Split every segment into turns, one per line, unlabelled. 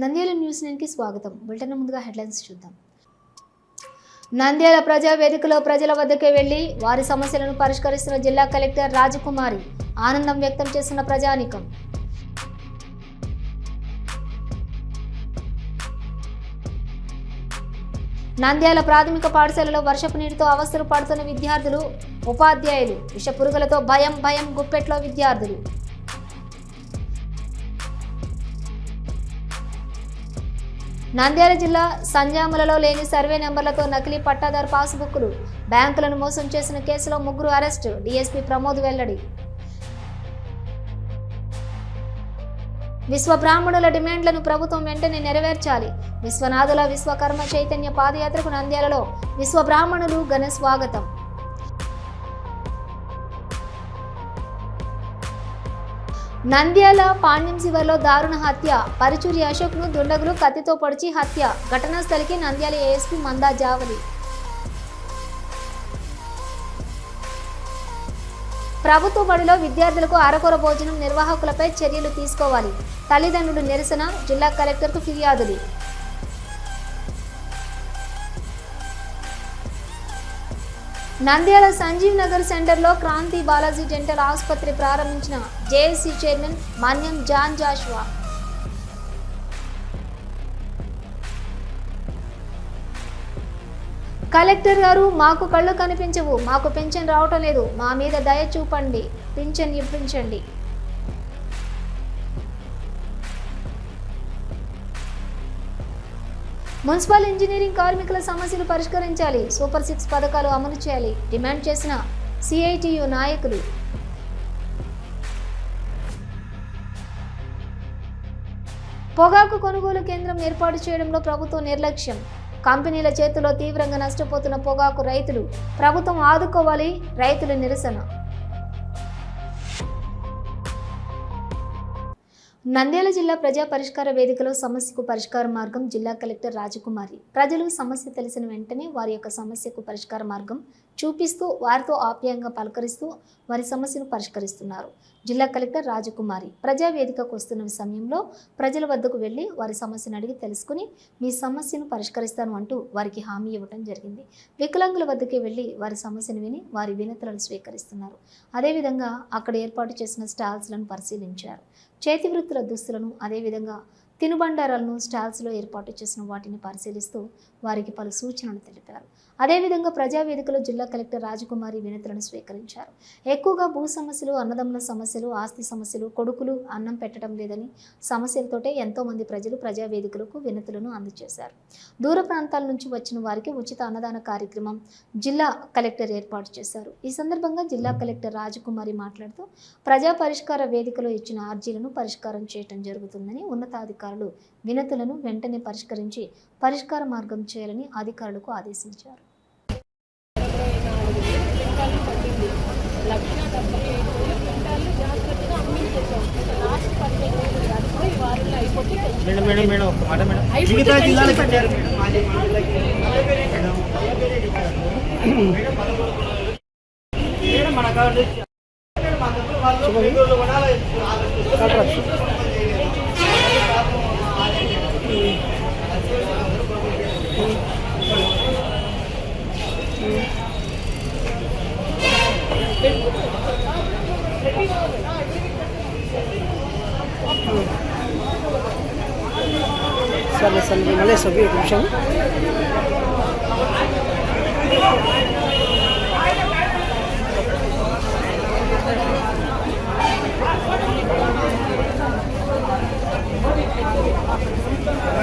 Nandyal news నైన్కి స్వాగతం. Bulletin ముందుగా హెడ్లైన్స్ చూద్దాం. నంద్యాల ప్రజా వేదికలో ప్రజల వద్దకే వెళ్ళి వారి సమస్యలను పరిష్కరిస్తున్న జిల్లా కలెక్టర్ రాజకుమారి ఆనందం వ్యక్తం చేస్తున్న ప్రజానికం. నంద్యాల ప్రాథమిక పాఠశాలలో వర్షపు నీటితో అవస్థలు పడుతున్న విద్యార్థులు ఉపాధ్యాయులు విష పురుగులతో భయం భయం గుప్పెట్లో విద్యార్థులు. నంద్యాల జిల్లా సంజాములలో లేని సర్వే నెంబర్లతో నకిలీ పట్టాదారు పాస్బుక్లు బ్యాంకులను మోసం చేసిన కేసులో ముగ్గురు అరెస్టు డీఎస్పీ ప్రమోద్ వెల్లడి. విశ్వ బ్రాహ్మణుల డిమాండ్లను ప్రభుత్వం వెంటనే నెరవేర్చాలి. విశ్వనాథుల విశ్వకర్మ చైతన్య పాదయాత్రకు నంద్యాలలో విశ్వ బ్రాహ్మణులు ఘన స్వాగతం. నంద్యాల పాండ్యం శివర్లో దారుణ హత్య. పరుచూరి అశోక్ను దుండగులు కత్తితో పొడిచి హత్య. ఘటనా స్థలికి నంద్యాల ఏఎస్పీ మందా జావలి. ప్రభుత్వ బడిలో విద్యార్థులకు అరకొర భోజనం నిర్వాహకులపై చర్యలు తీసుకోవాలి. తల్లిదండ్రులు నిరసన జిల్లా కలెక్టర్కు ఫిర్యాదులు. నంద్యాల సంజీవ్ నగర్ సెంటర్లో క్రాంతి బాలాజీ డెంటల్ ఆసుపత్రి ప్రారంభించిన JAC chairman Manyam John Joshua. Collector గారు మాకు కళ్ళు కనిపించవు మాకు పింఛన్ రావటం లేదు మా మీద దయ చూపండి పింఛన్ ఇప్పించండి. మున్సిపల్ ఇంజనీరింగ్ కార్మికుల సమస్యలు పరిష్కరించాలి. సూపర్ సిక్స్ పథకాలు అమలు చేయాలి. డిమాండ్ చేసిన సిఐటియు నాయకులు. పొగాకు కొనుగోలు కేంద్రం ఏర్పాటు చేయడంలో ప్రభుత్వం నిర్లక్ష్యం. కంపెనీల చేతిలో తీవ్రంగా నష్టపోతున్న పొగాకు రైతులు. ప్రభుత్వం ఆదుకోవాలి. రైతుల నిరసన. నంద్యాల జిల్లా ప్రజా పరిష్కార వేదికలో సమస్యకు పరిష్కార మార్గం జిల్లా కలెక్టర్ రాజకుమారి. ప్రజలు సమస్య తెలిసిన వెంటనే వారి యొక్క సమస్యకు పరిష్కార మార్గం చూపిస్తూ వారితో ఆప్యాయంగా పలకరిస్తూ వారి సమస్యను పరిష్కరిస్తున్నారు. జిల్లా కలెక్టర్ రాజకుమారి ప్రజా వేదికకు వస్తున్న సమయంలో ప్రజల వద్దకు వెళ్ళి వారి సమస్యను అడిగి తెలుసుకుని మీ సమస్యను పరిష్కరిస్తాను అంటూ వారికి హామీ ఇవ్వడం జరిగింది. వికలాంగుల వద్దకే వెళ్ళి వారి సమస్యను విని వారి వినతులను స్వీకరిస్తున్నారు. అదేవిధంగా అక్కడ ఏర్పాటు చేసిన స్టాల్స్లను పరిశీలించారు. చేతి వృత్తుల దుస్తులను అదేవిధంగా తినుబండారాలను స్టాల్స్లో ఏర్పాటు చేసిన వాటిని పరిశీలిస్తూ వారికి పలు సూచనలు తెలిపారు. అదేవిధంగా ప్రజావేదికలో జిల్లా కలెక్టర్ రాజకుమారి వినతులను స్వీకరించారు. ఎక్కువగా భూ సమస్యలు అన్నదమ్ముల సమస్యలు ఆస్తి సమస్యలు కొడుకులు అన్నం పెట్టడం లేదని సమస్యలతోటే ఎంతోమంది ప్రజలు ప్రజావేదికలకు వినతులను అందజేశారు. దూర ప్రాంతాల నుంచి వచ్చిన వారికి ఉచిత అన్నదాన కార్యక్రమం జిల్లా కలెక్టర్ ఏర్పాటు చేశారు. ఈ సందర్భంగా జిల్లా కలెక్టర్ రాజకుమారి మాట్లాడుతూ ప్రజా పరిష్కార వేదికలో ఇచ్చిన అర్జీలను పరిష్కారం చేయటం జరుగుతుందని ఉన్నతాధికారులు వినతులను వెంటనే పరిష్కరించి పరిష్కార మార్గం చేయాలని అధికారులకు ఆదేశించారు.
లక్ష డెబ్బై ఐదు వేల క్వింటాలు జాగ్రత్తగా అమ్మించేసాం లాస్ట్ పదిహేను రోజులు అది కూడా ఈ వారంలో అయిపోతే అయిపోతే
మన కాదు
సరే సరే మళ్ళీ సభ్యు ఒక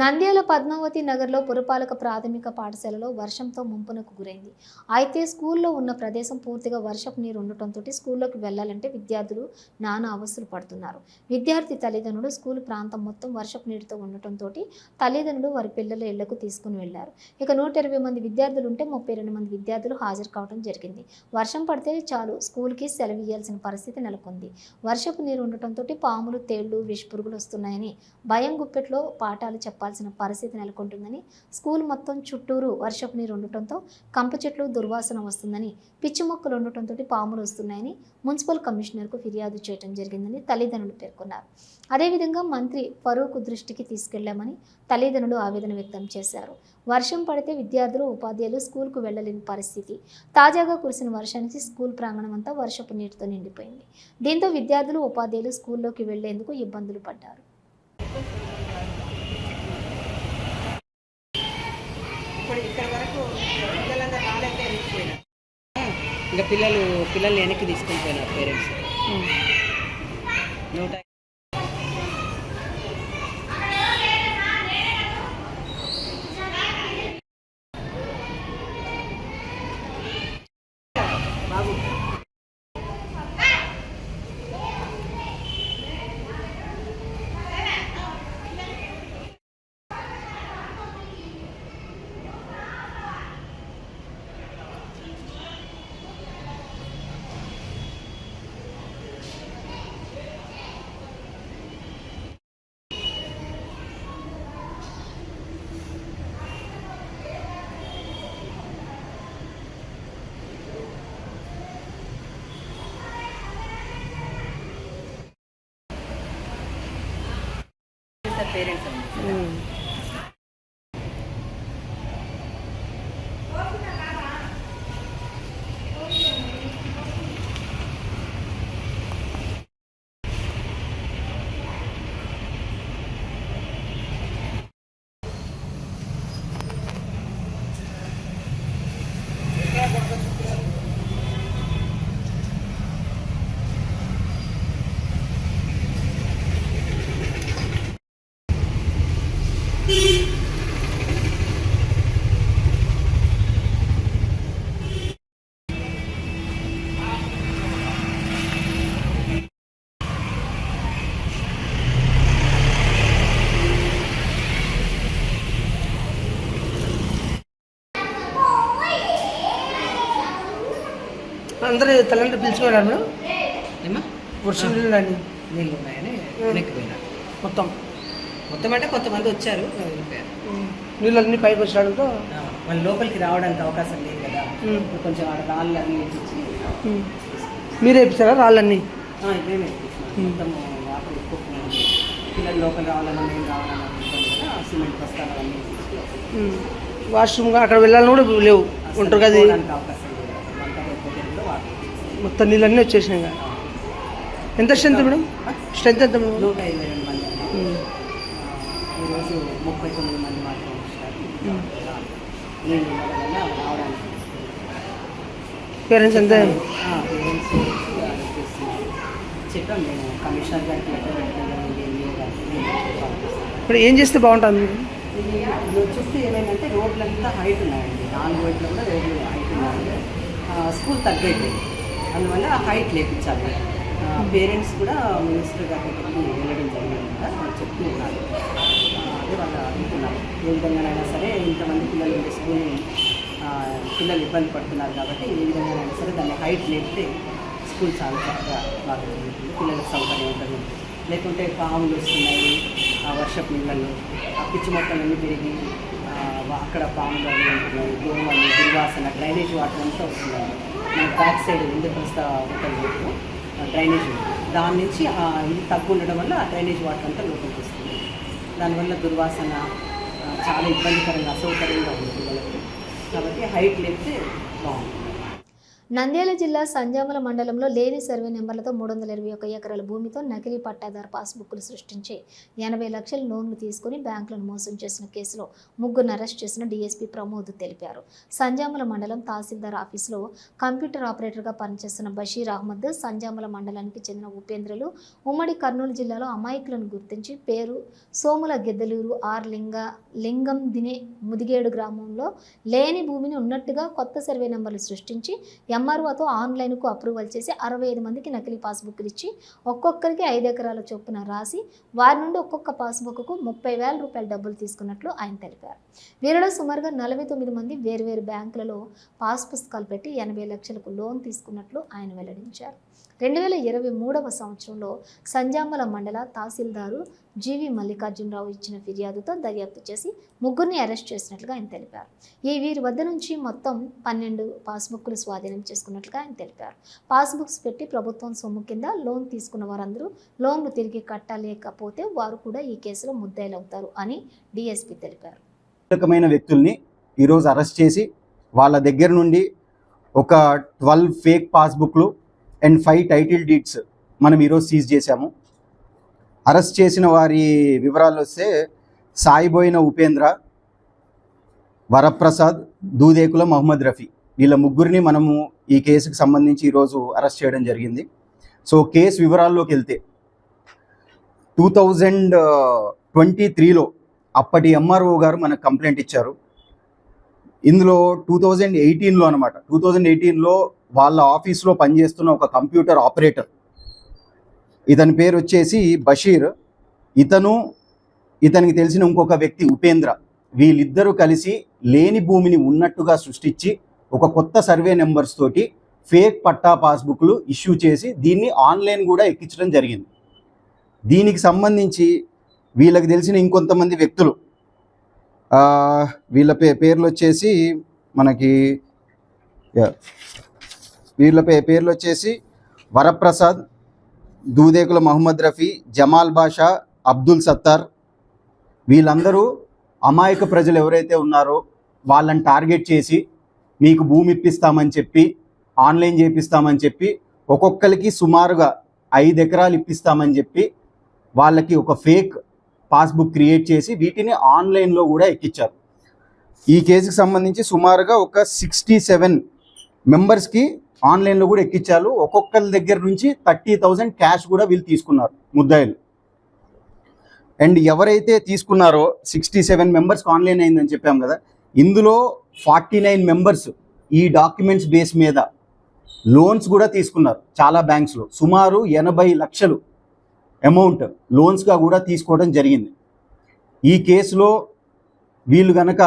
నంద్యాల పద్మావతి నగర్లో పురపాలక ప్రాథమిక పాఠశాలలో వర్షంతో ముంపునకు గురైంది. అయితే స్కూల్లో ఉన్న ప్రదేశం పూర్తిగా వర్షపు నీరు ఉండటంతో స్కూల్లోకి వెళ్ళాలంటే విద్యార్థులు నానా అవస్థలు పడుతున్నారు. విద్యార్థి తల్లిదండ్రులు స్కూల్ ప్రాంతం మొత్తం వర్షపు నీటితో ఉండటంతో తల్లిదండ్రులు వారి పిల్లల ఇళ్ళకు తీసుకుని వెళ్ళారు ఇక నూట ఇరవై మంది విద్యార్థులు ఉంటే ముప్పై రెండు మంది విద్యార్థులు హాజరు కావడం జరిగింది. వర్షం పడితే చాలు స్కూల్కి సెలవు ఇవ్వాల్సిన పరిస్థితి నెలకొంది. వర్షపు నీరు ఉండటంతో పాములు తేళ్ళు విషపురుగులు వస్తున్నాయని భయం గుప్పెట్లో పాఠాలు చెప్పాలి రావాల్సిన పరిస్థితి నెలకొంటుందని స్కూల్ మొత్తం చుట్టూరు వర్షపు నీరు ఉండటంతో కంప చెట్లు దుర్వాసన వస్తుందని పిచ్చి మొక్కలు ఉండటంతో పాములు వస్తున్నాయని మున్సిపల్ కమిషనర్కు ఫిర్యాదు చేయడం జరిగిందని తల్లిదండ్రులు పేర్కొన్నారు. అదేవిధంగా మంత్రి ఫరూక్ దృష్టికి తీసుకెళ్ళామని తల్లిదండ్రులు ఆవేదన వ్యక్తం చేశారు. వర్షం పడితే విద్యార్థులు ఉపాధ్యాయులు స్కూల్కు వెళ్ళలేని పరిస్థితి. తాజాగా కురిసిన వర్షానికి స్కూల్ ప్రాంగణం అంతా వర్షపు నీటితో నిండిపోయింది. దీంతో విద్యార్థులు ఉపాధ్యాయులు స్కూల్లోకి వెళ్ళేందుకు ఇబ్బందులు పడ్డారు.
ఇప్పుడు ఇక్కడ వరకు పిల్లలందరూ ఇంకా పిల్లలు పిల్లల్ని వెనక్కి తీసుకొని పోయినారు పేరెంట్స్. నూట పేరెంట్స్
అందరూ మేడం
ఏమా
వర్షం నీళ్ళు అండి
నీళ్ళు ఉన్నాయని వెనక్కి పోయినారు
మొత్తం.
మొత్తం అంటే కొంతమంది వచ్చారు. వెళ్ళిపోయారు.
నీళ్ళు అన్ని పైకి వచ్చినాడంతో
ఆ, వాళ్ళు లోపలికి రావడానికి అవకాశం లేదు కదా. కొంచెం ఆడ రాళ్ళు అన్ని
మీరే ఇప్పించారా రాళ్ళన్నీ?
వేపించినారు. మొత్తం వాటర్ ఎక్కువ. పిల్లలు లోపల రావాలన్నా మేము రావాలన్నా సిమెంట్ బస్తాలు అవన్నీ వేపించి
వాష్రూమ్ అక్కడ వెళ్ళాలని కూడా లేవు.
అసలు
ఒంటరి గది
పోవడానికి అవకాశం లేదు వంట అయిపోతే కూడా వాటర్
మొత్తం నీళ్ళన్నీ వచ్చేసినాయి ఇంకా. ఎంత స్ట్రెంత్ మేడం స్ట్రెంత్ ఎంత మేడం
నూట ఇరవై రెండు మంది అండి.
ఉమ్.
ఆ, ఈరోజు ముప్పై తొమ్మిది మంది మాత్రం వచ్చారు
ఉమ్.
నీళ్ళు వల్ల రావడానికి
పేరెంట్స్ ఎంత
పేరెంట్స్ కమిషనర్ గారికి లెటర్.
ఇప్పుడు ఏం చేస్తే బాగుంటుంది
ఇది చుట్టూ ఏమైందంటే రోడ్లంతా హైట్ ఉన్నాయండి నాలుగు వైపులో కూడా రోడ్లు హైట్ ఉన్నాయి ఆ, స్కూల్ తగ్గైపోయింది అందువల్ల హైట్ లేపించాలి. పేరెంట్స్ కూడా మినిస్టర్ గారి దగ్గరికి వెళ్ళడం జరిగింది చెప్తూ ఉన్నారు అదే వాళ్ళు అనుకున్నారు ఏ విధంగానైనా సరే ఇంతమంది పిల్లలు ఉండే స్కూల్ పిల్లలు ఇబ్బంది పడుతున్నారు కాబట్టి ఏ విధంగానైనా సరే దాన్ని హైట్ లేపితే స్కూల్ చాలా చక్కగా బాగుంటుంది. పిల్లలకు సౌకర్యం ఉంటుంది. లేకుంటే పాములు వస్తున్నాయి. ఆ వర్షపు నీళ్ళల్లో. ఆ పిచ్చి మొక్కలన్నీ పెరిగి అక్కడ పాములు అవి ఉంటున్నాయి దోమలు దుర్వాసన డ్రైనేజ్ వాటర్ అంతా వస్తున్నాయి. మన బ్యాక్ సైడ్ ఇంద్రప్రస్థ హోటల్ వైపు డ్రైనేజ్ దాని నుంచి ఇది తగ్గు ఉండడం వల్ల ఆ డ్రైనేజ్ వాటర్ అంతా లోపలికి వస్తుంది. దానివల్ల దుర్వాసన చాలా ఇబ్బందికరంగా అసౌకర్యంగా ఉంది వాళ్ళకి కాబట్టి హైట్ లేకపోతే బాగుంటుంది.
నంద్యాల జిల్లా సంజామల మండలంలో లేని సర్వే నెంబర్లతో మూడు వందల ఇరవై ఒక ఎకరాల భూమితో నకిలీ పట్టాదారు పాస్బుక్లు సృష్టించి ఎనభై లక్షల లోన్లు తీసుకుని బ్యాంకులను మోసం చేసిన కేసులో ముగ్గురు అరెస్ట్ చేసిన డీఎస్పీ ప్రమోద్ తెలిపారు. సంజామల మండలం తహసీల్దార్ ఆఫీసులో కంప్యూటర్ ఆపరేటర్గా పనిచేస్తున్న బషీర్ అహ్మద్ సంజామల మండలానికి చెందిన ఉపేంద్రలు ఉమ్మడి కర్నూలు జిల్లాలో అమాయకులను గుర్తించి పేరు సోముల గెద్దలూరు ఆర్ లింగ లింగం దినే ముదిగేడు గ్రామంలో లేని భూమిని ఉన్నట్టుగా కొత్త సర్వే నెంబర్లు సృష్టించి ఎంఆర్ఓతో ఆన్లైన్కు అప్రూవల్ చేసి అరవై ఐదు మందికి నకిలీ పాస్బుక్లు ఇచ్చి ఒక్కొక్కరికి ఐదు ఎకరాల చొప్పున రాసి వారి నుండి ఒక్కొక్క పాస్బుక్కు ముప్పై వేల రూపాయల డబ్బులు తీసుకున్నట్లు ఆయన తెలిపారు. వీరిలో సుమారుగా నలభై తొమ్మిది మంది వేర్వేరు బ్యాంకులలో పాస్ పుస్తకాలు పెట్టి ఎనభై లక్షలకు లోన్ తీసుకున్నట్లు ఆయన వెల్లడించారు. రెండు వేల ఇరవై మూడవ సంవత్సరంలో సంజామల మండల తహసీల్దారు జీవి మల్లికార్జునరావు ఇచ్చిన ఫిర్యాదుతో దర్యాప్తు చేసి ముగ్గురిని అరెస్ట్ చేసినట్లుగా ఆయన తెలిపారు. ఈ వీరి వద్ద నుంచి మొత్తం పన్నెండు పాస్బుక్లు స్వాధీనం చేసుకున్నట్లుగా ఆయన తెలిపారు. పాస్బుక్స్ పెట్టి ప్రభుత్వం సొమ్ము కింద లోన్ తీసుకున్న వారందరూ లోన్లు తిరిగి కట్టలేకపోతే వారు కూడా ఈ కేసులో ముద్దాయిలవుతారు అని డీఎస్పీ తెలిపారు.
కీలకమైన వ్యక్తుల్ని ఈరోజు అరెస్ట్ చేసి వాళ్ళ దగ్గర నుండి ఒక ట్వెల్వ్ ఫేక్ పాస్బుక్లు అండ్ ఫైవ్ టైటిల్ డీడ్స్ మనం ఈరోజు సీజ్ చేశాము. అరెస్ట్ చేసిన వారి వివరాలు వస్తే సాయిబోయిన ఉపేంద్ర వరప్రసాద్ దూదేకుల మహమ్మద్ రఫీ. వీళ్ళ ముగ్గురిని మనము ఈ కేసుకు సంబంధించి ఈరోజు అరెస్ట్ చేయడం జరిగింది. సో కేసు వివరాల్లోకి వెళ్తే టూ థౌజండ్ ట్వంటీ త్రీలో అప్పటి ఎంఆర్ఓ గారు మనకు కంప్లైంట్ ఇచ్చారు. ఇందులో టూ థౌజండ్ ఎయిటీన్లో అనమాట టూ థౌజండ్ ఎయిటీన్లో వాళ్ళ ఆఫీస్లో పనిచేస్తున్న ఒక కంప్యూటర్ ఆపరేటర్. ఇతని పేరు వచ్చేసి బషీర్. ఇతను ఇతనికి తెలిసిన ఇంకొక వ్యక్తి ఉపేంద్ర. వీళ్ళిద్దరూ కలిసి లేని భూమిని ఉన్నట్టుగా సృష్టించి ఒక కొత్త సర్వే నెంబర్స్ తోటి ఫేక్ పట్టా పాస్బుక్లు ఇష్యూ చేసి దీన్ని ఆన్లైన్ కూడా ఎక్కించడం జరిగింది. దీనికి సంబంధించి వీళ్ళకి తెలిసిన ఇంకొంతమంది వ్యక్తులు వీళ్ళ పే పేర్లు వచ్చేసి మనకి వీళ్ళ పే పేర్లు వచ్చేసి వరప్రసాద్ దూదేకుల మహమ్మద్ రఫీ జమాల్ బాషా అబ్దుల్ సత్తార్. వీళ్ళందరూ అమాయక ప్రజలు ఎవరైతే ఉన్నారో వాళ్ళని టార్గెట్ చేసి మీకు భూమి ఇప్పిస్తామని చెప్పి ఆన్లైన్ చేపిస్తామని చెప్పి ఒక్కొక్కరికి సుమారుగా ఐదు ఎకరాలు ఇప్పిస్తామని చెప్పి వాళ్ళకి ఒక ఫేక్ పాస్బుక్ క్రియేట్ చేసి వీటిని ఆన్లైన్లో కూడా ఎక్కించారు ఈ కేసుకి సంబంధించి సుమారుగా ఒక సిక్స్టీ సెవెన్ మెంబర్స్కి ఆన్లైన్లో కూడా ఎక్కించారు ఒక్కొక్కరి దగ్గర నుంచి థర్టీ థౌజండ్ క్యాష్ కూడా వీళ్ళు తీసుకున్నారు ముద్దాయిలు. అండ్ ఎవరైతే తీసుకున్నారో సిక్స్టీ సెవెన్ మెంబర్స్కి ఆన్లైన్ అయిందని చెప్పాం కదా ఇందులో ఫార్టీ నైన్ మెంబర్స్ ఈ డాక్యుమెంట్స్ బేస్ మీద లోన్స్ కూడా తీసుకున్నారు చాలా బ్యాంక్స్లో సుమారు ఎనభై లక్షలు అమౌంట్ లోన్స్గా కూడా తీసుకోవడం జరిగింది. ఈ కేసులో వీళ్ళు గనక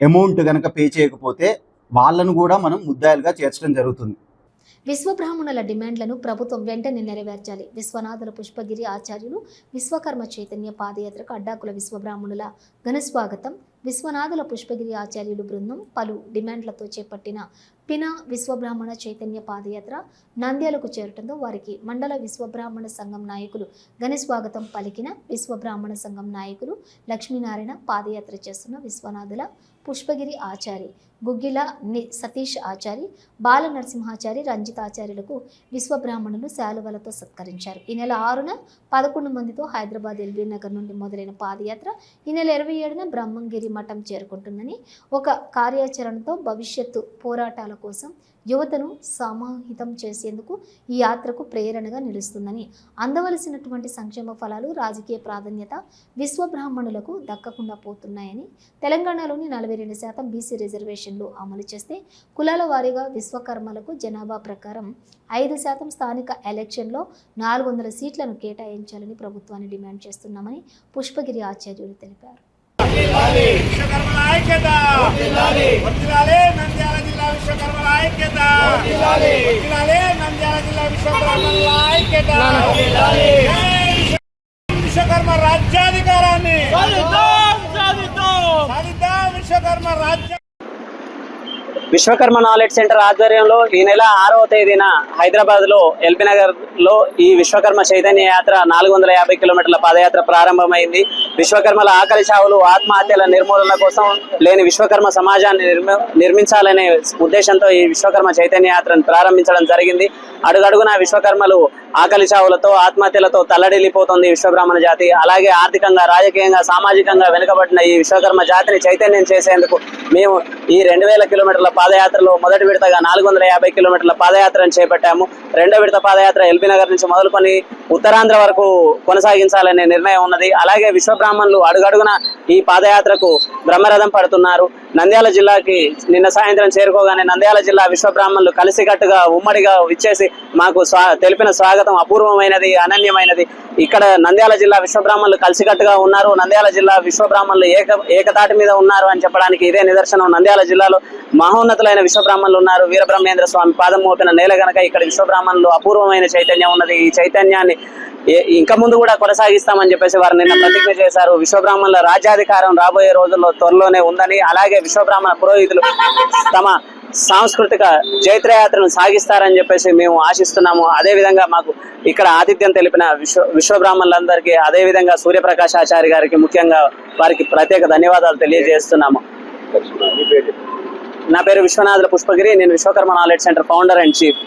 అమౌంట్ గనక పే చేయకపోతే వాళ్ళను కూడా మనం ముద్దాయిలుగా చేర్చడం జరుగుతుంది.
విశ్వబ్రాహ్మణుల డిమాండ్లను ప్రభుత్వం వెంటనే నెరవేర్చాలి. విశ్వనాథుల పుష్పగిరి ఆచార్యులు విశ్వకర్మ చైతన్య పాదయాత్రకు అడ్డాకుల విశ్వబ్రాహ్మణుల ఘనస్వాగతం విశ్వనాథుల పుష్పగిరి ఆచార్యులు బృందం పలు డిమాండ్లతో చేపట్టిన పినా విశ్వబ్రాహ్మణ చైతన్య పాదయాత్ర నంద్యాలకు చేరటంతో వారికి మండల విశ్వబ్రాహ్మణ సంఘం నాయకులు ఘనస్వాగతం పలికిన విశ్వబ్రాహ్మణ సంఘం నాయకులు లక్ష్మీనారాయణ పాదయాత్ర చేస్తున్న విశ్వనాథుల పుష్పగిరి ఆచారి గుగ్గిల ని సతీష్ ఆచారి బాల నరసింహాచారి రంజిత్ ఆచార్యులకు విశ్వబ్రాహ్మణులు శాలువలతో సత్కరించారు. ఈ నెల ఆరున పదకొండు మందితో హైదరాబాద్ ఎల్బీ నగర్ నుండి మొదలైన పాదయాత్ర ఈ నెల ఇరవై ఏడున బ్రహ్మంగిరి మఠం చేరుకుంటుందని ఒక కార్యాచరణతో భవిష్యత్తు పోరాటాల కోసం యువతను సమాహితం చేసేందుకు ఈ యాత్రకు ప్రేరణగా నిలుస్తుందని అందవలసినటువంటి సంక్షేమ ఫలాలు రాజకీయ ప్రాధాన్యత విశ్వబ్రాహ్మణులకు దక్కకుండా పోతున్నాయని తెలంగాణలోని నలభై రెండు శాతం బీసీ రిజర్వేషన్లు అమలు చేస్తే కులాల వారీగా విశ్వకర్మలకు జనాభా ప్రకారం ఐదు శాతం స్థానిక ఎలక్షన్లో నాలుగు వందల సీట్లను కేటాయించాలని ప్రభుత్వాన్ని డిమాండ్ చేస్తున్నామని పుష్పగిరి ఆచార్యులు తెలిపారు.
విశ్వకర్మల ఐక్యత. వర్ధిల్లాలి. నంద్యాల జిల్లా విశ్వకర్మల ఐక్యత. వర్ధిల్లాలి. నంద్యాల జిల్లా విశ్వకర్మల ఐక్యత. విశ్వకర్మ రాజ్యాధికారాన్ని. సాధిద్దాం విశ్వకర్మ రాజ్య
విశ్వకర్మ నాలెడ్జ్ సెంటర్ ఆధ్వర్యంలో ఈ నెల ఆరవ తేదీన హైదరాబాద్లో ఎల్బీ నగర్లో ఈ విశ్వకర్మ చైతన్య యాత్ర నాలుగు వందల యాభై కిలోమీటర్ల పాదయాత్ర ప్రారంభమైంది. విశ్వకర్మల ఆకలి చావులు ఆత్మహత్యల నిర్మూలన కోసం లేని విశ్వకర్మ సమాజాన్ని నిర్మించాలనే ఉద్దేశంతో ఈ విశ్వకర్మ చైతన్య యాత్రను ప్రారంభించడం జరిగింది. అడుగడుగున విశ్వకర్మలు ఆకలి చావులతో ఆత్మహత్యలతో తల్లడిల్లిపోతుంది విశ్వబ్రాహ్మణ జాతి. అలాగే ఆర్థికంగా రాజకీయంగా సామాజికంగా వెనుకబడిన ఈ విశ్వకర్మ జాతిని చైతన్యం చేసేందుకు మేము ఈ రెండు వేల కిలోమీటర్ల పాదయాత్రలో మొదటి విడతగా నాలుగు వందల యాభై కిలోమీటర్ల పాదయాత్రను చేపట్టాము. రెండో విడత పాదయాత్ర ఎల్బీ నగర్ నుంచి మొదలుకొని ఉత్తరాంధ్ర వరకు కొనసాగించాలనే నిర్ణయం ఉన్నది. అలాగే విశ్వబ్రాహ్మణులు అడుగడుగున ఈ పాదయాత్రకు బ్రహ్మరథం పడుతున్నారు. నంద్యాల జిల్లాకి నిన్న సాయంత్రం చేరుకోగానే నంద్యాల జిల్లా విశ్వబ్రాహ్మణులు కలిసికట్టుగా ఉమ్మడిగా విచ్చేసి మాకు స్వా తెలిపిన స్వాగతం అపూర్వమైనది అనన్యమైనది. ఇక్కడ నంద్యాల జిల్లా విశ్వబ్రాహ్మణులు కలిసికట్టుగా ఉన్నారు. నంద్యాల జిల్లా విశ్వబ్రాహ్మణులు ఏక ఏకతాటి మీద ఉన్నారు అని చెప్పడానికి ఇదే నిదర్శనం. నంద్యాల జిల్లాలో మహోన్ మహోన్నతులైన విశ్వబ్రాహ్మణులు ఉన్నారు. వీరబ్రహ్మేంద్ర స్వామి పాదం మోపిన నేల గనక ఇక్కడ విశ్వబ్రాహ్మణులు అపూర్వమైన చైతన్యం ఉన్నది ఈ చైతన్యాన్ని ఇంకా ముందు కూడా కొనసాగిస్తామని చెప్పేసి వారు నిన్న ప్రతిజ్ఞ చేశారు. విశ్వబ్రాహ్మణుల రాజ్యాధికారం రాబోయే రోజుల్లో త్వరలోనే ఉందని అలాగే విశ్వబ్రాహ్మణ పురోహితులు తమ సాంస్కృతిక జైత్రయాత్రను సాగిస్తారని చెప్పేసి మేము ఆశిస్తున్నాము. అదే విధంగా మాకు ఇక్కడ ఆతిథ్యం తెలిపిన విశ్వ విశ్వబ్రాహ్మణులందరికీ అదే విధంగా సూర్యప్రకాశ్ ఆచారి గారికి ముఖ్యంగా వారికి ప్రత్యేక ధన్యవాదాలు తెలియజేస్తున్నాము. నా పేరు విశ్వనాథుల పుష్పగిరి నేను Vishwakarma knowledge centre founder and chief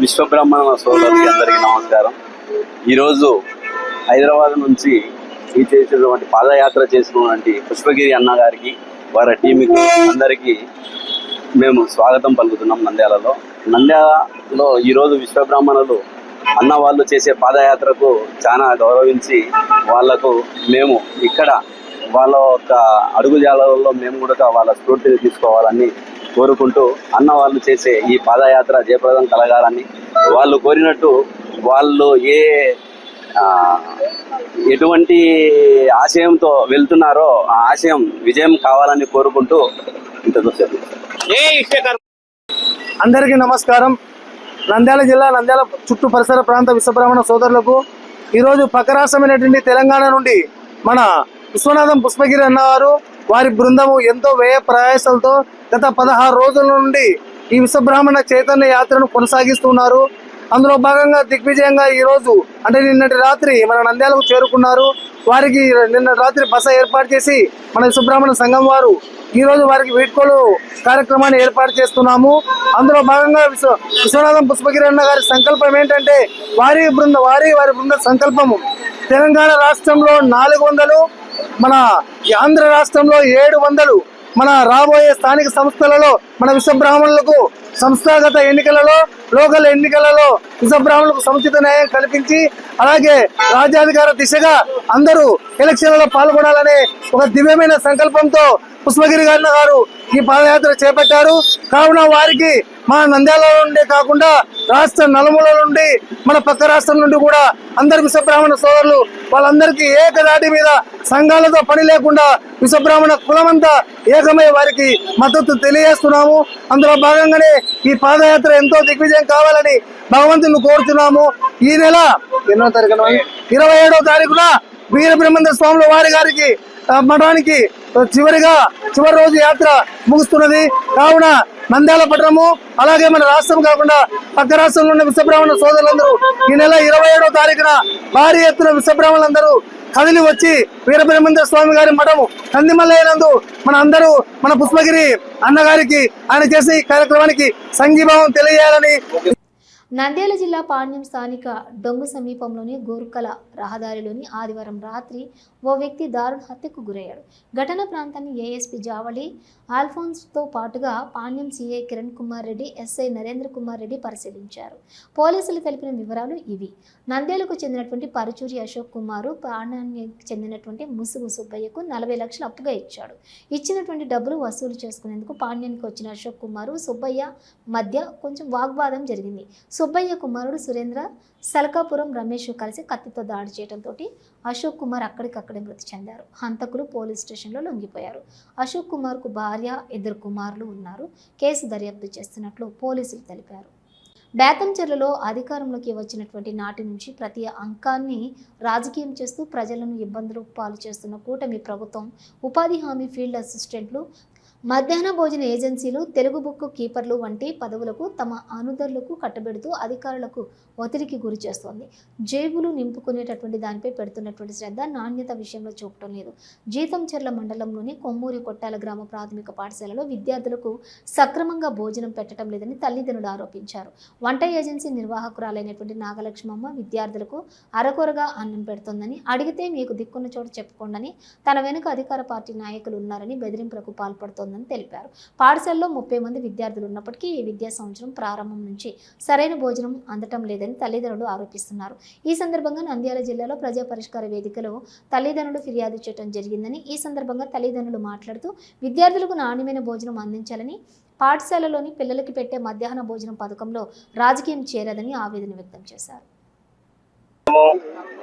Vishwabrahmana సోదరులకి అందరికీ నమస్కారం. ఈరోజు హైదరాబాద్ నుంచి ఈ చేసినటువంటి పాదయాత్ర చేసినటువంటి పుష్పగిరి అన్న గారికి వారి టీంకి అందరికీ మేము స్వాగతం పలుకుతున్నాం నంద్యాలలో. నంద్యాలలో ఈరోజు విశ్వబ్రాహ్మణులు అన్న వాళ్ళు చేసే పాదయాత్రకు చాలా గౌరవించి వాళ్ళకు మేము ఇక్కడ వాళ్ళ యొక్క అడుగుజాలలో మేము కూడా వాళ్ళ స్ఫూర్తిని తీసుకోవాలని కోరుకుంటూ అన్న వాళ్ళు చేసే ఈ పాదయాత్ర జయప్రదం కలగాలని వాళ్ళు కోరినట్టు వాళ్ళు ఏ ఎటువంటి ఆశయంతో వెళ్తున్నారో ఆ ఆశయం విజయం కావాలని కోరుకుంటూ ఇంతకు
అందరికీ నమస్కారం. నంద్యాల జిల్లా నంద్యాల చుట్టూ పరిసర ప్రాంత విశ్వబ్రాహ్మణ సోదరులకు ఈరోజు పక్క రాష్ట్రమైనటువంటి తెలంగాణ నుండి మన విశ్వనాథం పుష్పగిరి అన్నవారు వారి బృందము ఎంతో వ్యయ ప్రయాసాలతో గత పదహారు రోజుల నుండి ఈ విశ్వబ్రాహ్మణ చైతన్య యాత్రను కొనసాగిస్తున్నారు. అందులో భాగంగా దిగ్విజయంగా ఈ రోజు అంటే నిన్నటి రాత్రి మన నంద్యాలకు చేరుకున్నారు. వారికి నిన్న రాత్రి బస ఏర్పాటు చేసి మన సుబ్రహ్మణ్య సంఘం వారు ఈ రోజు వారికి వీడ్కోలు కార్యక్రమాన్ని ఏర్పాటు చేస్తున్నాము. అందులో భాగంగా విశ్వ విశ్వనాథం పుష్పగిరన్న గారి సంకల్పం ఏంటంటే వారి బృంద వారి వారి బృంద సంకల్పము. తెలంగాణ రాష్ట్రంలో నాలుగు వందలు మన ఆంధ్ర రాష్ట్రంలో ఏడు వందలు మన రాబోయే స్థానిక సంస్థలలో మన విశ్వబ్రాహ్మణులకు సంస్థాగత ఎన్నికలలో లోకల్ ఎన్నికలలో విశ్వబ్రాహ్మణులకు సముచిత న్యాయం కల్పించి అలాగే రాజ్యాధికార దిశగా అందరూ ఎలక్షన్లలో పాల్గొనాలనే ఒక దివ్యమైన సంకల్పంతో పుష్పగిరి గారి గారు ఈ పాదయాత్ర చేపట్టారు. కావున వారికి మా నంద్యాల నుండే కాకుండా రాష్ట్ర నలుమూల నుండి మన పక్క రాష్ట్రం నుండి కూడా అందరు విశ్వబ్రాహ్మణ సోదరులు వాళ్ళందరికీ ఏకదాటి మీద సంఘాలతో పని లేకుండా విశ్వబ్రాహ్మణ కులమంతా ఏకమై వారికి మద్దతు తెలియజేస్తున్నాము. అందులో భాగంగానే ఈ పాదయాత్ర ఎంతో దిగ్విజయం కావాలని భగవంతుని కోరుతున్నాము. ఈ నెల ఎన్నో తారీఖున ఇరవై ఏడవ తారీఖున వీరబ్రహ్మేంద్ర స్వాముల వారి గారికి మఠానికి చివరిగా చివరి రోజు యాత్ర ముగుస్తున్నది. కావున నంద్యాల పట్టణము అలాగే మన రాష్ట్రం కాకుండా పక్క రాష్ట్రంలో ఉన్న విశ్వబ్రాహ్మణ సోదరులందరూ ఈ నెల ఇరవై ఏడవ తారీఖున భారీ ఎత్తున విశ్వబ్రాహ్మణులందరూ కదిలి వచ్చి వీరబ్రహ్మేంద్ర స్వామి గారి మఠము కందిమల్లైనందు మన అందరూ మన పుష్పగిరి అన్నగారికి ఆయన చేసే ఈ కార్యక్రమానికి సంఘీభావం తెలియజేయాలని
నంద్యాల జిల్లా పాణ్యం స్థానిక డొంగు సమీపంలోని గోరుకల రహదారిలోని ఆదివారం రాత్రి ఓ వ్యక్తి దారుణ హత్యకు గురయ్యాడు. ఘటన ప్రాంతాన్ని ఏఎస్పీ జావళి ఆల్ఫోన్స్తో పాటుగా పాణ్యం సీఐ కిరణ్ కుమార్ రెడ్డి ఎస్ఐ నరేంద్ర కుమార్ రెడ్డి పరిశీలించారు. పోలీసులు తెలిపిన వివరాలు ఇవి. నంద్యాలకు చెందినటువంటి పరుచూరి అశోక్ కుమారు పాణ్యానికి చెందినటువంటి ముసుగు సుబ్బయ్యకు నలభై లక్షలు అప్పుగా ఇచ్చాడు. ఇచ్చినటువంటి డబ్బులు వసూలు చేసుకునేందుకు పాణ్యానికి వచ్చిన అశోక్ కుమారు సుబ్బయ్య మధ్య కొంచెం వాగ్వాదం జరిగింది. సుబ్బయ్య కుమారుడు సురేంద్ర సలకాపురం రమేష్ కలిసి కత్తితో దాడి చేయడంతో అశోక్ కుమార్ అక్కడికక్కడే మృతి చెందారు. హంతకులు పోలీస్ స్టేషన్లో లొంగిపోయారు. అశోక్ కుమార్కు భార్య ఇద్దరు కుమారులు ఉన్నారు. కేసు దర్యాప్తు చేస్తున్నట్లు పోలీసులు తెలిపారు. బేతంచెర్లలో అధికారంలోకి వచ్చినటువంటి నాటి నుంచి ప్రతి అంకాన్ని రాజకీయం చేస్తూ ప్రజలను ఇబ్బందులు పాలు చేస్తున్న కూటమి ప్రభుత్వం ఉపాధి హామీ ఫీల్డ్ అసిస్టెంట్లు మధ్యాహ్న భోజన ఏజెన్సీలు తెలుగు బుక్ కీపర్లు వంటి పదవులకు తమ అనుదరులకు కట్టబెడుతూ అధికారులకు ఒత్తిడికి గురి చేస్తోంది. జేబులు నింపుకునేటటువంటి దానిపై పెడుతున్నటువంటి శ్రద్ధ నాణ్యత విషయంలో చూపటం లేదు. జీతంచెర్ల మండలంలోని కొమ్మూరి కొట్టాల గ్రామ ప్రాథమిక పాఠశాలలో విద్యార్థులకు సక్రమంగా భోజనం పెట్టడం లేదని తల్లిదండ్రులు ఆరోపించారు. వంట ఏజెన్సీ నిర్వాహకురాలైనటువంటి నాగలక్ష్మమ్మ విద్యార్థులకు అరకొరగా అన్నం పెడుతోందని అడిగితే మీకు దిక్కున్న చోట చెప్పుకోండని తన వెనుక అధికార పార్టీ నాయకులు ఉన్నారని బెదిరింపులకు పాల్పడుతోంది పాల్పడుతోందని తెలిపారు. పాఠశాలలో ముప్పై మంది విద్యార్థులు ఉన్నప్పటికీ ఈ విద్యా సంవత్సరం ప్రారంభం నుంచి సరైన భోజనం అందటం లేదని తల్లిదండ్రులు ఆరోపిస్తున్నారు. ఈ సందర్భంగా నంద్యాల జిల్లాలో ప్రజా పరిష్కార వేదికలో తల్లిదండ్రులు ఫిర్యాదు చేయడం జరిగిందని ఈ సందర్భంగా తల్లిదండ్రులు మాట్లాడుతూ విద్యార్థులకు నాణ్యమైన భోజనం అందించాలని పాఠశాలలోని పిల్లలకి పెట్టే మధ్యాహ్న భోజనం పథకంలో రాజకీయం చేరదని ఆవేదన వ్యక్తం చేశారు.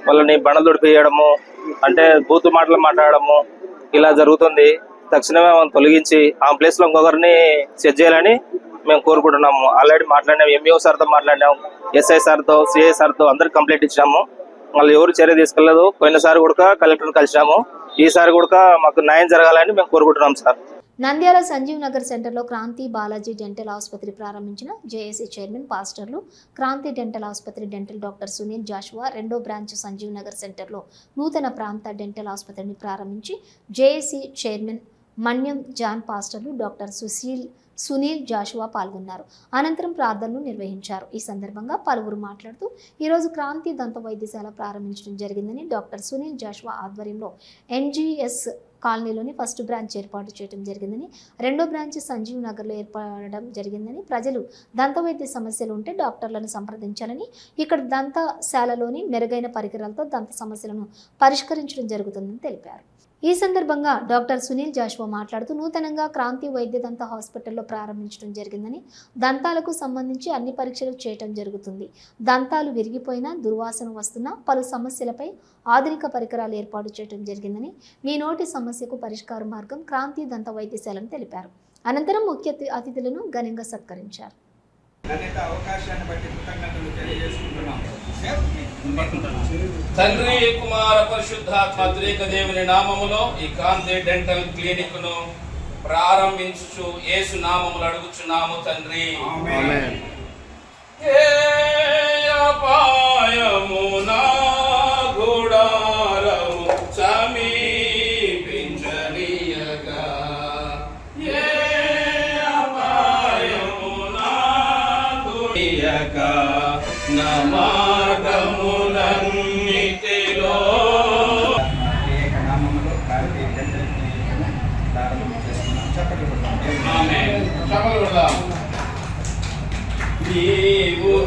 వాళ్ళని బండలు తొడిపేయడము అంటే బూతు మాటలు మాట్లాడము ఇలా జరుగుతుంది. తక్షణమే మనం తొలగించి ఆ ప్లేస్లో ఇంకొకరిని సెట్ చేయాలని మేము కోరుకుంటున్నాము. ఆల్రెడీ మాట్లాడినాం ఎంఈఓ సార్తో మాట్లాడినాం ఎస్ఐ సార్తో సిఐ సార్తో అందరికి కంప్లైంట్ ఇచ్చినాము. వాళ్ళు ఎవరు చర్య తీసుకోలేదు. పోయినసారి కూడా కలెక్టర్ కలిసినాము. ఈసారి కూడా మాకు న్యాయం జరగాలని మేము కోరుకుంటున్నాం సార్.
నంద్యాల సంజీవ్ నగర్ సెంటర్లో క్రాంతి బాలాజీ డెంటల్ ఆసుపత్రి ప్రారంభించిన జేఏసీ చైర్మన్ పాస్టర్లు క్రాంతి డెంటల్ ఆసుపత్రి డెంటల్ డాక్టర్ సునీల్ జాషువా రెండో బ్రాంచ్ సంజీవ్ నగర్ సెంటర్లో నూతన ప్రాంత డెంటల్ ఆసుపత్రిని ప్రారంభించి జేఏసీ చైర్మన్ మన్యం జాన్ పాస్టర్లు డాక్టర్ సుశీల్ సునీల్ జాషువా పాల్గొన్నారు. అనంతరం ప్రార్థనలు నిర్వహించారు. ఈ సందర్భంగా పలువురు మాట్లాడుతూ ఈరోజు క్రాంతి దంత వైద్యశాల ప్రారంభించడం జరిగిందని డాక్టర్ సునీల్ జాషువా ఆధ్వర్యంలో ఎన్జిఎస్ కాలనీలోని ఫస్ట్ బ్రాంచ్ ఏర్పాటు చేయడం జరిగిందని రెండో బ్రాంచ్ సంజీవ్ నగర్లో ఏర్పడడం జరిగిందని ప్రజలు దంతవైద్య సమస్యలు ఉంటే డాక్టర్లను సంప్రదించాలని ఇక్కడ దంతశాలలోని మెరుగైన పరికరాలతో దంత సమస్యలను పరిష్కరించడం జరుగుతుందని తెలిపారు. ఈ సందర్భంగా డాక్టర్ సునీల్ జాషువా మాట్లాడుతూ నూతనంగా క్రాంతి వైద్య దంత హాస్పిటల్లో ప్రారంభించడం జరిగిందని దంతాలకు సంబంధించి అన్ని పరీక్షలు చేయటం జరుగుతుంది. దంతాలు విరిగిపోయినా దుర్వాసన వస్తున్నా పలు సమస్యలపై ఆధునిక పరికరాలు ఏర్పాటు చేయడం జరిగిందని మీ నోటి సమస్యకు పరిష్కార మార్గం క్రాంతి దంత వైద్యశాలని తెలిపారు. అనంతరం ముఖ్య అతిథులను ఘనంగా సత్కరించారు.
తండ్రి కుమార పరిశుద్ధాత్మ త్రేక దేవుని నామములో ఈ కాంతి డెంటల్ క్లినిక్ను ప్రారంభించుచు యేసు నామములు అడుగుచున్నాము తండ్రి. ఏ అపాయము నా గుడారము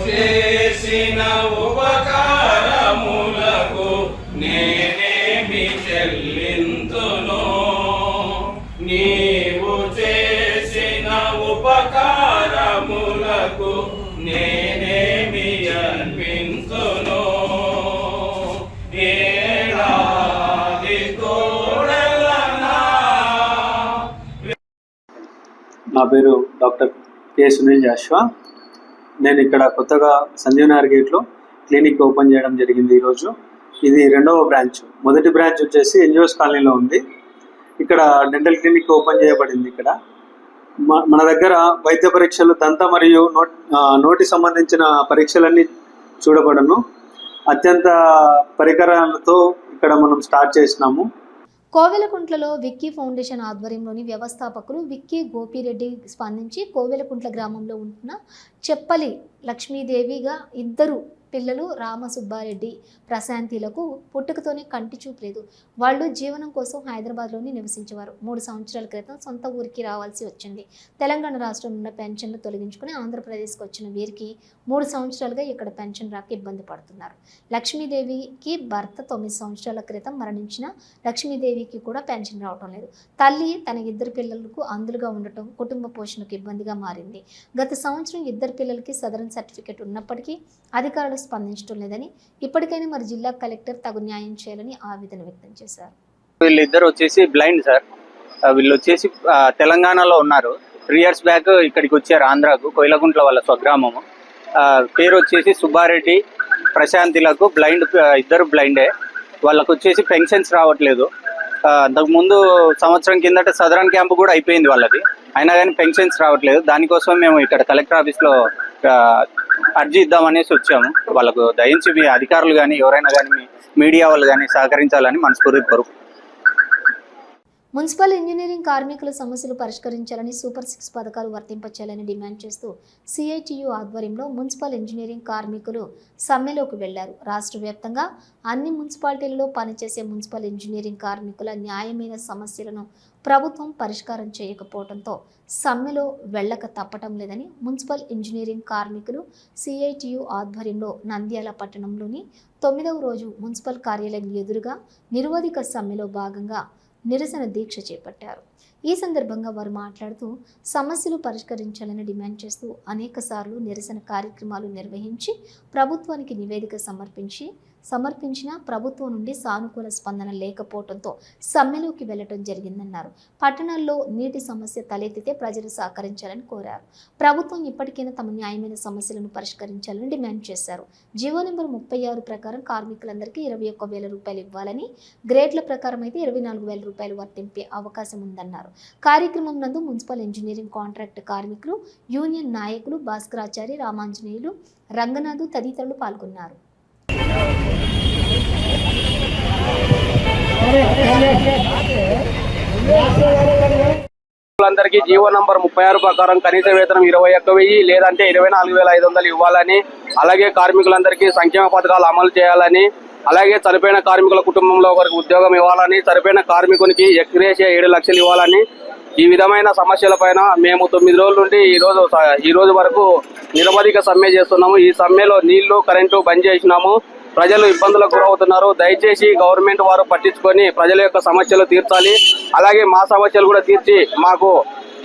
చేసిన ఉపకారములకు నేనేమి చెల్లింతును. నీవు చేసిన ఉపకారములకు నేనేమి అర్పింతును.
నా పేరు డాక్టర్ కె సునీల్ జాష్వా. నేను ఇక్కడ కొత్తగా సంజీవ్ నగర్ గేట్లో క్లినిక్ ఓపెన్ చేయడం జరిగింది ఈరోజు. ఇది రెండవ బ్రాంచ్. మొదటి బ్రాంచ్ వచ్చేసి ఎన్జిఓస్ కాలనీలో ఉంది. ఇక్కడ డెంటల్ క్లినిక్ ఓపెన్ చేయబడింది ఇక్కడ. మన దగ్గర వైద్య పరీక్షలు దంత మరియు నోట్ నోటి సంబంధించిన పరీక్షలన్నీ చూడబడను. అత్యంత పరికరాలతో ఇక్కడ మనం స్టార్ట్ చేసినాము.
కోవెలకుంట్లలో విక్కీ ఫౌండేషన్ ఆధ్వర్యంలోని వ్యవస్థాపకులు విక్కీ గోపిరెడ్డి స్పందించి కోవెలకుంట్ల గ్రామంలో ఉంటున్న చెప్పలి లక్ష్మీదేవిగా ఇద్దరు పిల్లలు రామసుబ్బారెడ్డి ప్రశాంతిలకు పుట్టుకతోనే కంటి చూపలేదు. వాళ్ళు జీవనం కోసం హైదరాబాద్లోని నివసించేవారు. మూడు సంవత్సరాల క్రితం సొంత ఊరికి రావాల్సి వచ్చింది. తెలంగాణ రాష్ట్రం ఉన్న పెన్షన్లు తొలగించుకుని ఆంధ్రప్రదేశ్కి వచ్చిన వీరికి మూడు సంవత్సరాలుగా ఇక్కడ పెన్షన్ రాక ఇబ్బంది పడుతున్నారు. లక్ష్మీదేవికి భర్త తొమ్మిది సంవత్సరాల క్రితం మరణించిన లక్ష్మీదేవికి కూడా పెన్షన్ రావటం లేదు. తల్లి తన ఇద్దరు పిల్లలకు అందులుగా ఉండటం కుటుంబ పోషణకు ఇబ్బందిగా మారింది. గత సంవత్సరం ఇద్దరు పిల్లలకి సదరన్ సర్టిఫికేట్ ఉన్నప్పటికీ అధికారులు స్పందించడం లేదని ఇప్పటికైనా మరి జిల్లా కలెక్టర్ తగు న్యాయం చేయాలని ఆవేదన వ్యక్తం చేశారు.
వీళ్ళిద్దరు వచ్చేసి బ్లైండ్ సార్. వీళ్ళు వచ్చేసి తెలంగాణలో ఉన్నారు. త్రీ ఇయర్స్ బ్యాక్ ఇక్కడికి వచ్చారు ఆంధ్రాకు కోయిలగుంట్ల వాళ్ళ స్వగ్రామము. పేరు వచ్చేసి సుబ్బారెడ్డి ప్రశాంతిలకు బ్లైండ్ ఇద్దరు బ్లైండే. వాళ్ళకు వచ్చేసి పెన్షన్స్ రావట్లేదు. అంతకుముందు సంవత్సరం కిందట సదరన్ క్యాంప్ కూడా అయిపోయింది వాళ్ళది. అయినా కానీ పెన్షన్స్ రావట్లేదు. దానికోసం మేము ఇక్కడ కలెక్టర్ ఆఫీస్లో అర్జీ ఇద్దామనేసి వచ్చాము. వాళ్ళకు దయించి మీ అధికారులు కానీ ఎవరైనా కానీ మీ మీడియా వాళ్ళు కానీ సహకరించాలని మనస్ఫూర్తి కోరు
మున్సిపల్ ఇంజనీరింగ్ కార్మికుల సమస్యలు పరిష్కరించాలని సూపర్ సిక్స్ పథకాలు వర్తింపచేయాలని డిమాండ్ చేస్తూ సిఐటియు ఆధ్వర్యంలో మున్సిపల్ ఇంజనీరింగ్ కార్మికులు సమ్మెలోకి వెళ్ళారు. రాష్ట్ర వ్యాప్తంగా అన్ని మున్సిపాలిటీలలో పనిచేసే మున్సిపల్ ఇంజనీరింగ్ కార్మికుల న్యాయమైన సమస్యలను ప్రభుత్వం పరిష్కారం చేయకపోవడంతో సమ్మెలో వెళ్ళక తప్పటం లేదని మున్సిపల్ ఇంజనీరింగ్ కార్మికులు సిఐటియు ఆధ్వర్యంలో నంద్యాల పట్టణంలోని తొమ్మిదవ రోజు మున్సిపల్ కార్యాలయం ఎదురుగా నిరవధిక సమ్మెలో భాగంగా నిరసన దీక్ష చేపట్టారు. ఈ సందర్భంగా వారు మాట్లాడుతూ సమస్యలు పరిష్కరించాలని డిమాండ్ చేస్తూ అనేక సార్లు నిరసన కార్యక్రమాలు నిర్వహించి ప్రభుత్వానికి నివేదిక సమర్పించి సమర్పించిన ప్రభుత్వం నుండి సానుకూల స్పందన లేకపోవడంతో సమ్మెలోకి వెళ్ళడం జరిగిందన్నారు. పట్టణాల్లో నీటి సమస్య తలెత్తితే ప్రజలు సహకరించాలని కోరారు. ప్రభుత్వం ఇప్పటికైనా తమ న్యాయమైన సమస్యలను పరిష్కరించాలని డిమాండ్ చేశారు. జీవో నెంబర్ ముప్పై ఆరు ప్రకారం కార్మికులందరికీ ఇరవై ఒక్క వేల రూపాయలు ఇవ్వాలని గ్రేడ్ల ప్రకారం అయితే ఇరవై నాలుగు వేల రూపాయలు వర్తింపే అవకాశం ఉందన్నారు. కార్యక్రమం నందు మున్సిపల్ ఇంజనీరింగ్ కాంట్రాక్ట్ కార్మికులు యూనియన్ నాయకులు భాస్కరాచారి రామాంజనేయులు రంగనాథు తదితరులు పాల్గొన్నారు.
అందరికీ జీవో నంబర్ ముప్పై ఆరు ప్రకారం కనీస వేతనం ఇరవై ఒక్క వెయ్యి లేదంటే ఇరవై నాలుగు వేల ఐదు వందలు ఇవ్వాలని అలాగే కార్మికులందరికీ సంక్షేమ పథకాలు అమలు చేయాలని అలాగే చనిపోయిన కార్మికుల కుటుంబంలో ఒకరికి ఉద్యోగం ఇవ్వాలని చనిపోయిన కార్మికునికి ఎక్రేషియా ఏడు లక్షలు ఇవ్వాలని ఈ విధమైన సమస్యలపైన మేము తొమ్మిది రోజుల నుండి ఈరోజు ఈ రోజు వరకు నిరవధిక సమ్మె చేస్తున్నాము. ఈ సమ్మెలో నీళ్ళు కరెంటు బంద్ చేసినాము. ప్రజలు ఇబ్బందులకు గురవుతున్నారు. దయచేసి గవర్నమెంట్ వారు పట్టించుకొని ప్రజల యొక్క సమస్యలు తీర్చాలి. అలాగే మా సమస్యలు కూడా తీర్చి మాకు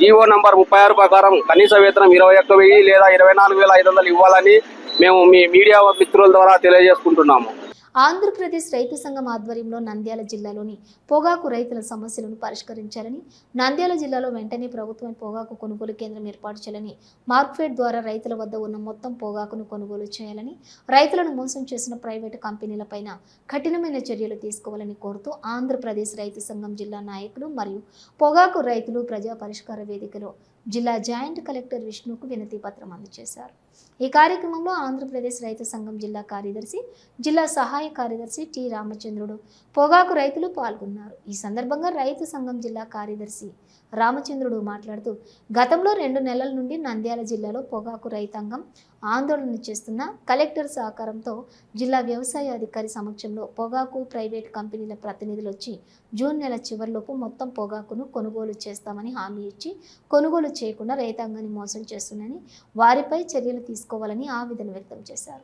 జీవో నంబర్ ముప్పై ఆరు ప్రకారం కనీస వేతనం ఇరవై ఒక్క వెయ్యి లేదా ఇరవై నాలుగు వేల ఐదు వందలు ఇవ్వాలని మేము మీ మీడియా మిత్రుల ద్వారా తెలియజేసుకుంటున్నాము.
ఆంధ్రప్రదేశ్ రైతు సంఘం ఆధ్వర్యంలో నంద్యాల జిల్లాలోని పొగాకు రైతుల సమస్యలను పరిష్కరించాలని నంద్యాల జిల్లాలో వెంటనే ప్రభుత్వం పొగాకు కొనుగోలు కేంద్రం ఏర్పాటు చేయాలని మార్క్ఫెడ్ ద్వారా రైతుల వద్ద ఉన్న మొత్తం పొగాకును కొనుగోలు చేయాలని రైతులను మోసం చేసిన ప్రైవేటు కంపెనీలపైన కఠినమైన చర్యలు తీసుకోవాలని కోరుతూ ఆంధ్రప్రదేశ్ రైతు సంఘం జిల్లా నాయకులు మరియు పొగాకు రైతులు ప్రజా పరిష్కార వేదికలో జిల్లా జాయింట్ కలెక్టర్ విష్ణుకు వినతి పత్రం అందజేశారు. ఈ కార్యక్రమంలో ఆంధ్రప్రదేశ్ రైతు సంఘం జిల్లా కార్యదర్శి జిల్లా సహాయ కార్యదర్శి టి రామచంద్రుడు పొగాకు రైతులు పాల్గొన్నారు. ఈ సందర్భంగా రైతు సంఘం జిల్లా కార్యదర్శి రామచంద్రుడు మాట్లాడుతూ గతంలో రెండు నెలల నుండి నంద్యాల జిల్లాలో పొగాకు రైతాంగం ఆందోళన చేస్తున్న కలెక్టర్ సహకారంతో జిల్లా వ్యవసాయ అధికారి సమక్షంలో పొగాకు ప్రైవేట్ కంపెనీల ప్రతినిధులు వచ్చి జూన్ నెల చివరిలోపు మొత్తం పొగాకును కొనుగోలు చేస్తామని హామీ ఇచ్చి కొనుగోలు చేయకుండా రైతాంగాన్ని మోసం చేస్తున్నారని వారిపై చర్యలు తీసుకోవాలని ఆవేదన వ్యక్తం చేశారు.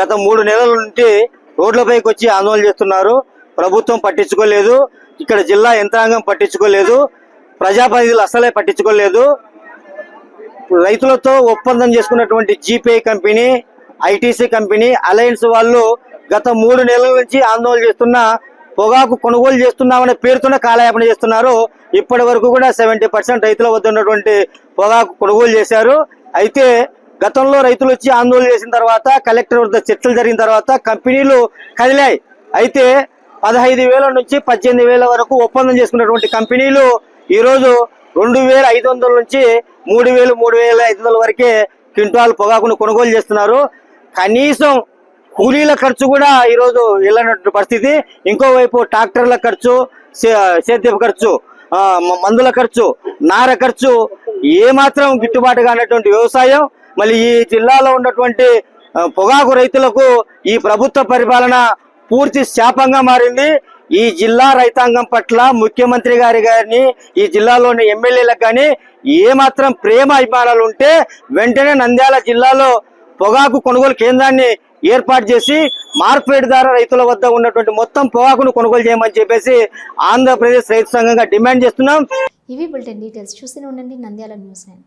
గత మూడు నెలల నుండి రోడ్లపైకి వచ్చి ఆందోళన చేస్తున్నారు. ప్రభుత్వం పట్టించుకోలేదు. ఇక్కడ జిల్లా యంత్రాంగం పట్టించుకోలేదు. ప్రజాప్రతినిధులు అసలే పట్టించుకోలేదు. రైతులతో ఒప్పందం చేసుకున్నటువంటి జీపే కంపెనీ ఐటీసీ కంపెనీ అలయన్స్ వాళ్ళు గత మూడు నెలల నుంచి ఆందోళన చేస్తున్న పొగాకు కొనుగోలు చేస్తున్నామనే పేరుతోనే కాలయాపన చేస్తున్నారు. ఇప్పటి వరకు కూడా సెవెంటీ పర్సెంట్ రైతుల వద్ద ఉన్నటువంటి పొగాకు కొనుగోలు చేశారు. అయితే గతంలో రైతులు వచ్చి ఆందోళన చేసిన తర్వాత కలెక్టర్ వద్ద చర్చలు జరిగిన తర్వాత కంపెనీలు కదిలాయి. అయితే పదహైదు వేల నుంచి పద్దెనిమిది వేల వరకు ఒప్పందం చేసుకున్నటువంటి కంపెనీలు ఈరోజు రెండు వేల ఐదు వందల నుంచి మూడు వేలు మూడు వేల ఐదు వందల వరకే క్వింటాల్ పొగాకును కొనుగోలు చేస్తున్నారు. కనీసం కూలీల ఖర్చు కూడా ఈరోజు వెళ్ళినటువంటి పరిస్థితి. ఇంకోవైపు ట్రాక్టర్ల ఖర్చు సేద్యపు ఖర్చు మందుల ఖర్చు నార ఖర్చు ఏమాత్రం గిట్టుబాటు కానటువంటి వ్యవసాయం. మళ్ళీ ఈ జిల్లాలో ఉన్నటువంటి పొగాకు రైతులకు ఈ ప్రభుత్వ పరిపాలన పూర్తి శాపంగా మారింది. ఈ జిల్లా రైతాంగం పట్ల ముఖ్యమంత్రి గారి గారిని ఈ జిల్లాలోని ఎమ్మెల్యేలకు కానీ ఏమాత్రం ప్రేమ అభిమానాలు ఉంటే వెంటనే నంద్యాల జిల్లాలో పొగాకు కొనుగోలు కేంద్రాన్ని ఏర్పాటు చేసి మార్కెట్ ద్వారా రైతుల వద్ద ఉన్నటువంటి మొత్తం పొగాకును కొనుగోలు చేయమని చెప్పేసి ఆంధ్రప్రదేశ్ రైతు సంఘంగా డిమాండ్ చేస్తున్నాం.
ఇవి బులెటిన్ డీటెయిల్స్. చూస్తూనే ఉండండి నంద్యాల న్యూస్ నైన్.